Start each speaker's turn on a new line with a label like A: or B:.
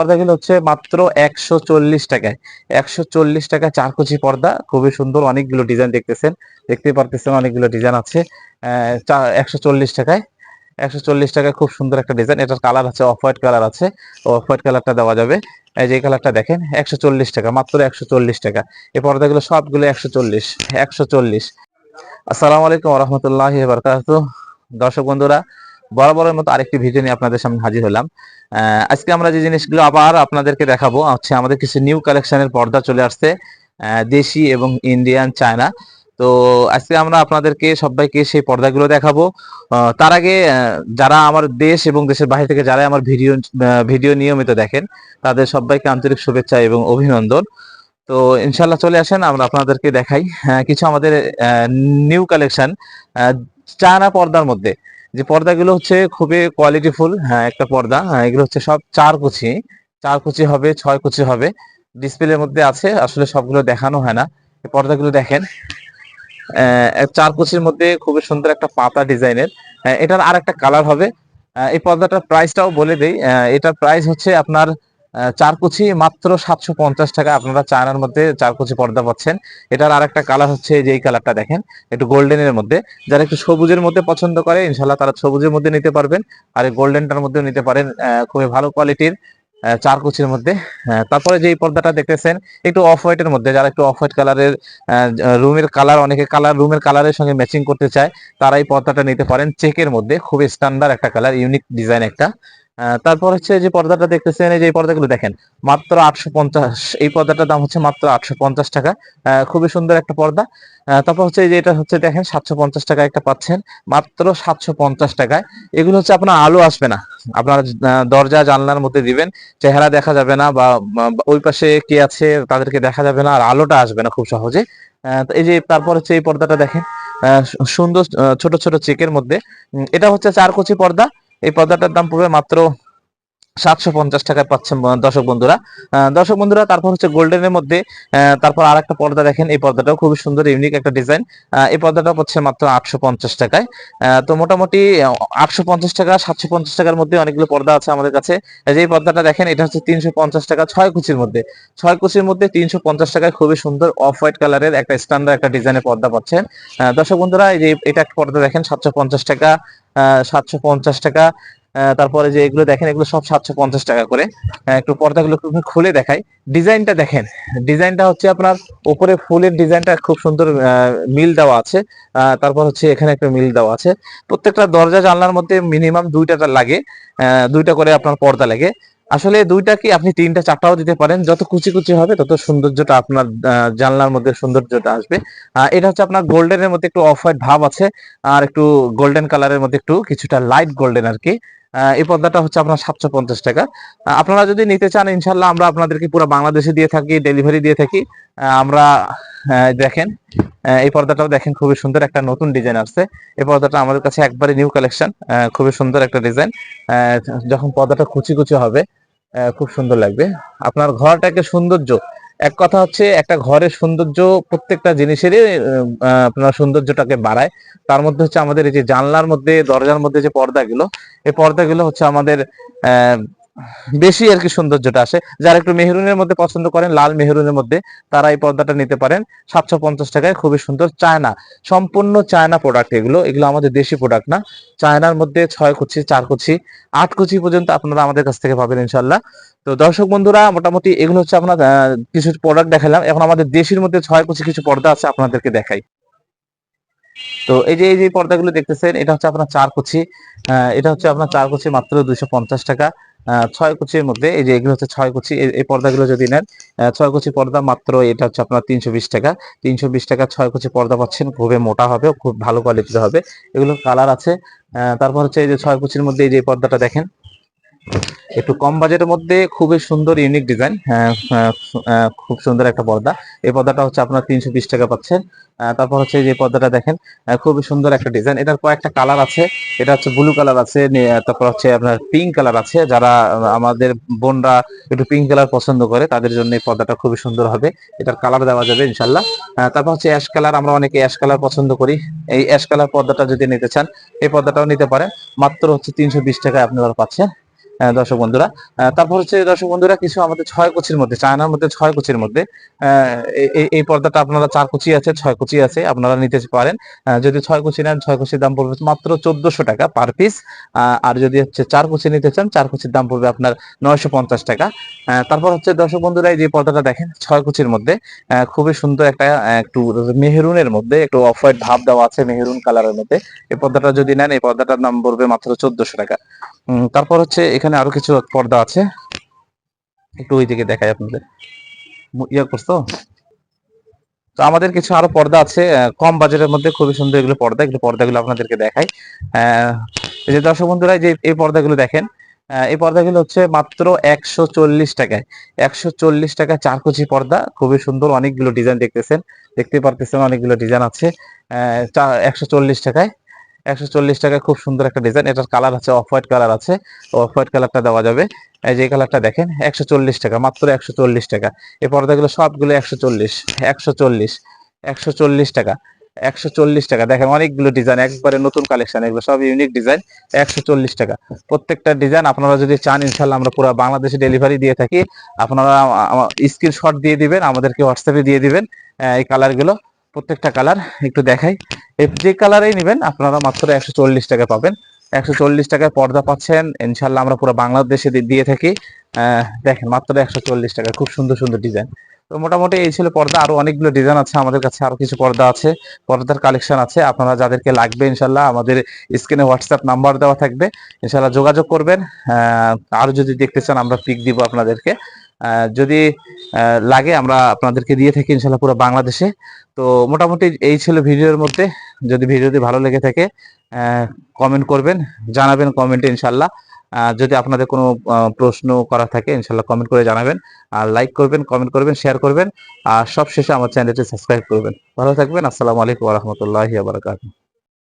A: পর্দাগুলো হচ্ছে মাত্র একশো চল্লিশ টাকায়। একশো চল্লিশ টাকা চার কুচি পর্দা, খুবই সুন্দর, অনেকগুলো ডিজাইন দেখতেছেন। দেখতে পারতেছেন অনেকগুলো ডিজাইন আছে। একশো চল্লিশ টাকায়। একশো চল্লিশ টাকায় খুব সুন্দর একটা ডিজাইন এটার কালার আছে অফ হোয়াইট কালার আছে। অফ হোয়াইট কালারটা দেওয়া যাবে। এই যে কালারটা দেখেন, একশো চল্লিশ টাকা, মাত্র একশো চল্লিশ টাকা। এই পর্দাগুলো সবগুলো একশো চল্লিশ একশো চল্লিশ। আসসালামু আলাইকুম রহমতুল্লাহ বারকাত দর্শক বন্ধুরা বরাবরের মতো আরেকটি ভিডিও নিয়ে আপনাদের সামনে হাজির হলাম। আজকে আমরা যে জিনিসগুলো আবার আপনাদেরকে দেখাবো, হচ্ছে আমাদের কিছু নিউ কালেকশনের পর্দা চলে আসছে দেশি এবং ইন্ডিয়ান চায়না তো আজকে আমরা আপনাদেরকে, সবাইকে সেই পর্দাগুলো দেখাবো। তার আগে যারা আমার দেশ এবং দেশের বাইরে থেকে যারা আমার ভিডিও ভিডিও নিয়মিত দেখেন, তাদের সবাইকে আন্তরিক শুভেচ্ছা এবং অভিনন্দন। তো ইনশাল্লাহ চলে আসেন, আমরা আপনাদেরকে দেখাই। কিছু আমাদের নিউ কালেকশন চায়না পর্দার মধ্যে। যে পর্দাগুলো হচ্ছে খুবই কোয়ালিটিফুল হ্যাঁ একটা পর্দা হ্যাঁ, এগুলো হচ্ছে সব চার কুচি চার কুচি হবে ছয় কুচি হবে ডিসপ্লের মধ্যে আছে আসলে সবগুলো দেখানো হয় না পর্দাগুলো দেখেন চার কুচির মধ্যে খুবই সুন্দর একটা পাতা ডিজাইনের এটার আর একটা কালার হবে এই পর্দাটার প্রাইসটাও বলে দেই এটার প্রাইস হচ্ছে আপনার আহ, চার কুচি মাত্র সাতশো পঞ্চাশ টাকা। আপনারা চায়নার মধ্যে চার কুচি পর্দা পাচ্ছেন। এটার আর একটা কালার হচ্ছে যে এই কালারটা দেখেন একটু গোল্ডেনের মধ্যে। যারা একটু সবুজের মধ্যে পছন্দ করে ইনশাল্লাহ তারা সবুজের মধ্যে নিতে পারবেন আর এই গোল্ডেনটার মধ্যে নিতে পারেন খুবই ভালো কোয়ালিটির চার কুচির মধ্যে। তারপরে যে পর্দাটা দেখতেছেন একটু অফ হোয়াইটের মধ্যে। যারা একটু অফ হোয়াইট কালারের রুমের কালার অনেকে কালার রুমের কালারের সঙ্গে ম্যাচিং করতে চায় তারা এই পর্দাটা নিতে পারেন। চেকের মধ্যে খুবই স্ট্যান্ডার্ড একটা কালার ইউনিক ডিজাইন একটা। তারপর হচ্ছে যে পর্দাটা দেখতেছেন, এই যে পর্দাগুলো দেখেন, মাত্র আটশো পঞ্চাশ, এই পর্দাটার দাম হচ্ছে মাত্র আটশো পঞ্চাশ টাকা। খুবই সুন্দর একটা পর্দা। তারপর হচ্ছে যে এটা হচ্ছে দেখেন, সাতশো পঞ্চাশ টাকা একটা পাচ্ছেন, মাত্র সাতশো পঞ্চাশ টাকায়। এগুলো হচ্ছে আপনার আলো আসবে না। আপনার দরজা, জানলার মধ্যে দিবেন, চেহারা দেখা যাবে না বা ওই পাশে কে আছে তাদেরকে দেখা যাবে না, আর আলোটা আসবে না খুব সহজে। এই যে তারপর হচ্ছে এই পর্দাটা দেখেন সুন্দর ছোট ছোট চেকের মধ্যে। এটা হচ্ছে চার কুচি পর্দা। এই পর্দাটার দাম পড়বে মাত্র সাতশো পঞ্চাশ টাকায় পাচ্ছেন দর্শক বন্ধুরা। দর্শক বন্ধুরা, তারপর হচ্ছে গোল্ডেনের মধ্যে তারপর আর একটা পর্দা দেখেন, এই পর্দাটাও খুবই সুন্দর, ইউনিক একটা ডিজাইন। এই পর্দাটা পাচ্ছে মাত্র আটশো পঞ্চাশ টাকায়। তো মোটামুটি আটশো পঞ্চাশ টাকা, সাতশো পঞ্চাশ টাকার মধ্যে অনেকগুলো পর্দা আছে আমাদের কাছে। যে পর্দাটা দেখেন, এটা হচ্ছে তিনশো পঞ্চাশ টাকা ছয় কুচির মধ্যে। ছয় কুচির মধ্যে তিনশো পঞ্চাশ টাকায় খুবই সুন্দর অফ হোয়াইট কালারের একটা স্ট্যান্ডার্ড একটা ডিজাইনের পর্দা পাচ্ছেন। দর্শক বন্ধুরা, এই যে এটা একটা পর্দা দেখেন, সাতশো পঞ্চাশ টাকা সাতশো পঞ্চাশ টাকা। তারপরে যে এগুলো দেখেন, এগুলো সব সাতশো পঞ্চাশ টাকা করে। একটু পর্দাগুলো খুলে দেখাই। ডিজাইনটা দেখেন, ডিজাইনটা হচ্ছে আপনার উপরে ফুলের ডিজাইনটা খুব সুন্দর মিল দেওয়া আছে। তারপর হচ্ছে এখানে একটা মিল দেওয়া আছে। প্রত্যেকটা দরজা জানলার মধ্যে মিনিমাম দুইটা লাগে দুইটা করে আপনার পর্দা লাগে। আসলে দুইটা কি আপনি তিনটা চারটাও দিতে পারেন। যত কুচি কুচি হবে, তত সৌন্দর্যটা আপনার জানলার মধ্যে সৌন্দর্যটা আসবে। এটা হচ্ছে আপনার গোল্ডেনের মধ্যে একটু অফ হোয়াইট ভাব আছে, আর একটু গোল্ডেন কালারের মধ্যে একটু কিছুটা লাইট গোল্ডেন আর কি। এই পর্দাটা হচ্ছে আপনার সাতশো পঞ্চাশ টাকা। আপনারা যদি নিতে চান ইনশাল্লাহ আমরা আপনাদেরকে পুরো বাংলাদেশে দিয়ে থাকি ডেলিভারি দিয়ে থাকি। আমরা দেখেন এই পর্দাটাও দেখেন খুবই সুন্দর একটা নতুন ডিজাইন আসছে। এই পর্দাটা আমাদের কাছে একবারে নিউ কালেকশন খুবই সুন্দর একটা ডিজাইন যখন পর্দাটা কুচি কুচি হবে খুব সুন্দর লাগবে। আপনার ঘরটাকে সৌন্দর্য এক কথা হচ্ছে একটা ঘরের সৌন্দর্য প্রত্যেকটা জিনিসেরই আপনার সৌন্দর্যটাকে বাড়ায়। তার মধ্যে হচ্ছে আমাদের এই যে জানলার মধ্যে দরজার মধ্যে যে পর্দাগুলো এই পর্দাগুলো হচ্ছে আমাদের আহ, বেশি আর কি সৌন্দর্যটা আসে। যারা একটু মেহরুনের মধ্যে পছন্দ করেন, লাল মেহরুনের মধ্যে, তারা এই পর্দাটা নিতে পারেন। সাতশো পঞ্চাশ টাকায় খুবই সুন্দর চায়না, সম্পূর্ণ চায়না প্রোডাক্ট এগুলো। এগুলো আমাদের দেশি প্রোডাক্ট না। চায়নার মধ্যে ছয় কুচি, চার কুচি, আট কুচি পর্যন্ত আপনারা আমাদের কাছ থেকে পাবেন ইনশাল্লাহ তো দর্শক বন্ধুরা, মোটামুটি এগুলো হচ্ছে আপনার কিছু প্রোডাক্ট দেখালাম। এখন আমাদের দেশের মধ্যে ছয় কুচি কিছু পর্দা আছে, আপনাদেরকে দেখাই। তো এই যে এই যে পর্দাগুলো দেখতেছেন, এটা হচ্ছে আপনার চার কুচি। এটা হচ্ছে আপনার চার কুচি মাত্র দুইশো পঞ্চাশ টাকা। ছয় কুচির মধ্যে, এই যে এগুলো হচ্ছে ছয় কুচি, এই- পর্দাগুলো যদি নেন ছয় কুচি পর্দা মাত্র, এটা হচ্ছে আপনার তিনশো বিশ টাকা। তিনশো বিশ টাকা ছয় কুচি পর্দা পাচ্ছেন, খুবই মোটা হবে খুব ভালো কোয়ালিটির হবে। এগুলো কালার আছে তারপর হচ্ছে এই যে ছয় কুচির মধ্যে এই যে পর্দাটা দেখেন একটু কম বাজেটের মধ্যে খুবই সুন্দর ইউনিক ডিজাইন খুব সুন্দর একটা পর্দা। এই পর্দাটা হচ্ছে আপনার তিনশো বিশ টাকা পাচ্ছেন। তারপর হচ্ছে যে পর্দাটা দেখেন খুবই সুন্দর একটা ডিজাইন এটার কয়েকটা কালার আছে। এটা হচ্ছে ব্লু কালার আছে তারপর হচ্ছে আপনার পিঙ্ক কালার আছে। যারা আমাদের বোনরা একটু পিঙ্ক কালার পছন্দ করে, তাদের জন্য এই পর্দাটা খুবই সুন্দর হবে। এটার কালার দেওয়া যাবে ইনশাল্লাহ তারপর হচ্ছে অ্যাশ কালার আমরা অনেকে অ্যাশ কালার পছন্দ করি। এই অ্যাশ কালার পর্দাটা যদি নিতে চান, এই পর্দাটাও নিতে পারেন। মাত্র হচ্ছে তিনশো বিশ টাকায় আপনারা পাচ্ছেন। দর্শক বন্ধুরা তারপর হচ্ছে দর্শক বন্ধুরা, কিছু আমাদের ছয় কুচির মধ্যে, চায়নার মধ্যে ছয় কুচির মধ্যে এই- পর্দাটা আপনারা চার কুচি আছে, ছয় কুচি আছে, আপনারা নিতে পারেন। যদি ছয় কুচি নেন, ছয় কুচির দাম পড়বে মাত্র চোদ্দশো টাকা পার পিস আর যদি হচ্ছে চার কুচি নিতে চান, চার কুচির দাম পড়বে আপনার নয়শো পঞ্চাশ টাকা। তারপর হচ্ছে দর্শক বন্ধুরা, এই যে পর্দাটা দেখেন, ছয় কুচির মধ্যে খুবই সুন্দর একটা একটু মেহরুনের মধ্যে, একটু অফ হোয়াইট ভাব দেওয়া আছে, মেহরুন কালারের মধ্যে। এই পর্দাটা যদি নেন, এই পর্দাটার দাম পড়বে মাত্র চোদ্দশো টাকা। তারপর হচ্ছে এখানে আরও কিছু পর্দা আছে। একটু ওই দিকে দেখাই আপনাদের। ইয়া করছ? তো আমাদের কিছু আরও পর্দা আছে কম বাজারের মধ্যে খুবই সুন্দর এগুলো পর্দা। এগুলো পর্দাগুলো আপনাদেরকে দেখাই। এই যে দর্শক বন্ধুরা যে এই পর্দাগুলো দেখেন এই পর্দাগুলো হচ্ছে মাত্র একশো চল্লিশ টাকায়। একশো চল্লিশ টাকায় চার কুচি পর্দা। খুবই সুন্দর, অনেকগুলো ডিজাইন দেখতেছেন। দেখতে পারতেছেন অনেকগুলো ডিজাইন আছে। একশো চল্লিশ টাকায়। একশো চল্লিশ টাকায় খুব সুন্দর একটা ডিজাইন এটার কালার আছে অফ হোয়াইট কালার আছে। অফ হোয়াইট কালারটা দেওয়া যাবে। এই যে কালারটা দেখেন, একশো চল্লিশ টাকা, মাত্র একশো চল্লিশ টাকা। এই পর্দাগুলো সবগুলো একশো চল্লিশ একশো চল্লিশ একশো চল্লিশ টাকা, একশো চল্লিশ টাকা। দেখেন অনেকগুলো ডিজাইন একবারে নতুন কালেকশন এগুলো সব ইউনিক ডিজাইন একশো চল্লিশ টাকা। প্রত্যেকটা ডিজাইন আপনারা যদি চান ইনশাল্লাহ আমরা পুরো বাংলাদেশে ডেলিভারি দিয়ে থাকি। আপনারা স্ক্রিনশট দিয়ে দিবেন, আমাদেরকে হোয়াটসঅ্যাপে দিয়ে দিবেন এই কালারগুলো প্রত্যেকটা কালার একটু দেখাই। যে কালারেই নেবেন, আপনারা মাত্র একশো চল্লিশ টাকা পাবেন। একশো চল্লিশ টাকায় পর্দা পাচ্ছেন। ইনশাল্লাহ আমরা পুরো বাংলাদেশে দিয়ে থাকি। দেখেন, মাত্র একশো চল্লিশ টাকা খুব সুন্দর সুন্দর ডিজাইন। তো মোটামুটি এই ছিল পর্দা। আরও অনেকগুলো ডিজাইন আছে, আমাদের কাছে আরও কিছু পর্দা আছে। পর্দার কালেকশন আছে, আপনারা যাদেরকে লাগবে ইনশাল্লাহ আমাদের স্ক্রিনে হোয়াটসঅ্যাপ নাম্বার দেওয়া থাকবে। ইনশাল্লাহ যোগাযোগ করবেন। আরও যদি দেখতে চান, আমরা পিক দিব আপনাদেরকে। যদি লাগে আমরা আপনাদেরকে দিয়ে থাকি ইনশাল্লাহ পুরো বাংলাদেশে। তো মোটামুটি এই ছিল ভিডিওর মধ্যে। যদি ভিডিওটি ভালো লেগে থাকে কমেন্ট করবেন, জানাবেন কমেন্টে ইনশাল্লাহ যদি আপনাদের কোনো প্রশ্ন করা থাকে ইনশাল্লাহ কমেন্ট করে জানাবেন। আর লাইক করবেন কমেন্ট করবেন শেয়ার করবেন। আর সব শেষে আমার চ্যানেলটি সাবস্ক্রাইব করবেন। ভালো থাকবেন, আসসালামু আলাইকুম রহমতুল্লাহি বারাকাতুহু।